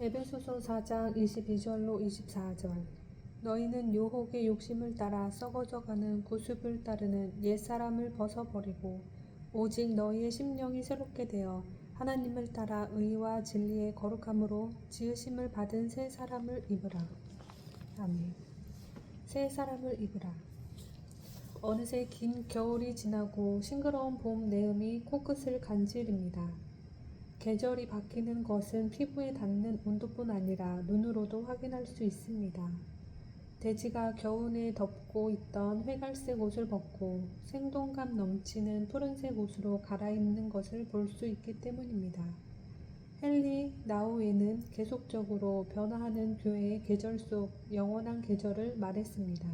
에베소서 4장 22절로 24절 너희는 유혹의 욕심을 따라 썩어져가는 구습을 따르는 옛사람을 벗어버리고 오직 너희의 심령이 새롭게 되어 하나님을 따라 의와 진리의 거룩함으로 지으심을 받은 새 사람을 입으라. 아멘. 새 사람을 입으라. 어느새 긴 겨울이 지나고 싱그러운 봄 내음이 코끝을 간지릅니다. 계절이 바뀌는 것은 피부에 닿는 온도뿐 아니라 눈으로도 확인할 수 있습니다. 돼지가 겨우내 덮고 있던 회갈색 옷을 벗고 생동감 넘치는 푸른색 옷으로 갈아입는 것을 볼 수 있기 때문입니다. 헨리 나우에는 계속적으로 변화하는 교회의 계절 속 영원한 계절을 말했습니다.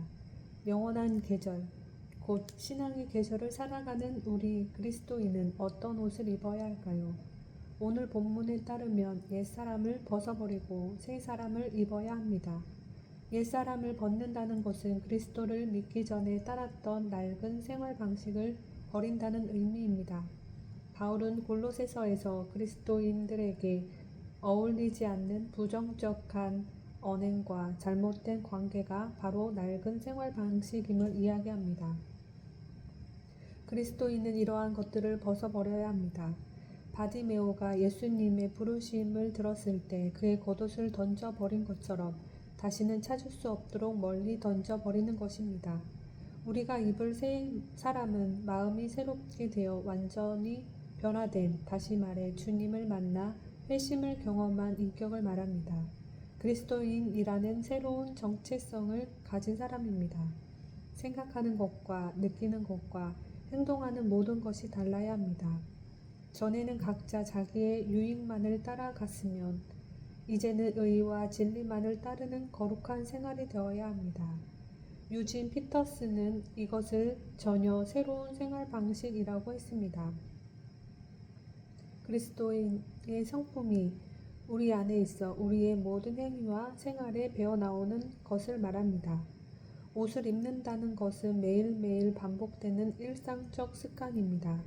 영원한 계절, 곧 신앙의 계절을 살아가는 우리 그리스도인은 어떤 옷을 입어야 할까요? 오늘 본문에 따르면 옛사람을 벗어버리고 새 사람을 입어야 합니다. 옛사람을 벗는다는 것은 그리스도를 믿기 전에 따랐던 낡은 생활 방식을 버린다는 의미입니다. 바울은 골로새서에서 그리스도인들에게 어울리지 않는 부정적한 언행과 잘못된 관계가 바로 낡은 생활 방식임을 이야기합니다. 그리스도인은 이러한 것들을 벗어버려야 합니다. 바디메오가 예수님의 부르심을 들었을 때 그의 겉옷을 던져버린 것처럼 다시는 찾을 수 없도록 멀리 던져버리는 것입니다. 우리가 입을 새 사람은 마음이 새롭게 되어 완전히 변화된, 다시 말해 주님을 만나 회심을 경험한 인격을 말합니다. 그리스도인이라는 새로운 정체성을 가진 사람입니다. 생각하는 것과 느끼는 것과 행동하는 모든 것이 달라야 합니다. 전에는 각자 자기의 유익만을 따라갔으면 이제는 의와 진리만을 따르는 거룩한 생활이 되어야 합니다. 유진 피터스는 이것을 전혀 새로운 생활 방식이라고 했습니다. 그리스도인의 성품이 우리 안에 있어 우리의 모든 행위와 생활에 배어 나오는 것을 말합니다. 옷을 입는다는 것은 매일매일 반복되는 일상적 습관입니다.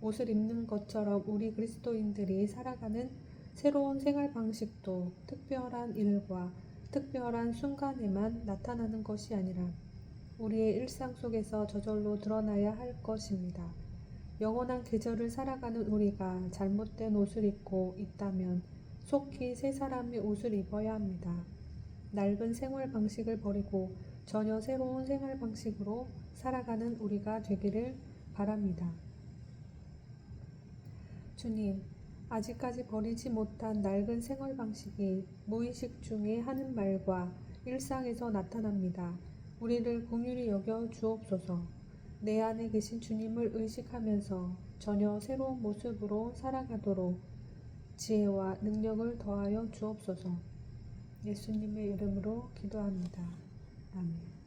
옷을 입는 것처럼 우리 그리스도인들이 살아가는 새로운 생활 방식도 특별한 일과 특별한 순간에만 나타나는 것이 아니라 우리의 일상 속에서 저절로 드러나야 할 것입니다. 영원한 계절을 살아가는 우리가 잘못된 옷을 입고 있다면 속히 새 사람의 옷을 입어야 합니다. 낡은 생활 방식을 버리고 전혀 새로운 생활 방식으로 살아가는 우리가 되기를 바랍니다. 주님, 아직까지 버리지 못한 낡은 생활 방식이 무의식 중에 하는 말과 일상에서 나타납니다. 우리를 긍휼히 여겨 주옵소서. 내 안에 계신 주님을 의식하면서 전혀 새로운 모습으로 살아가도록 지혜와 능력을 더하여 주옵소서. 예수님의 이름으로 기도합니다. 아멘.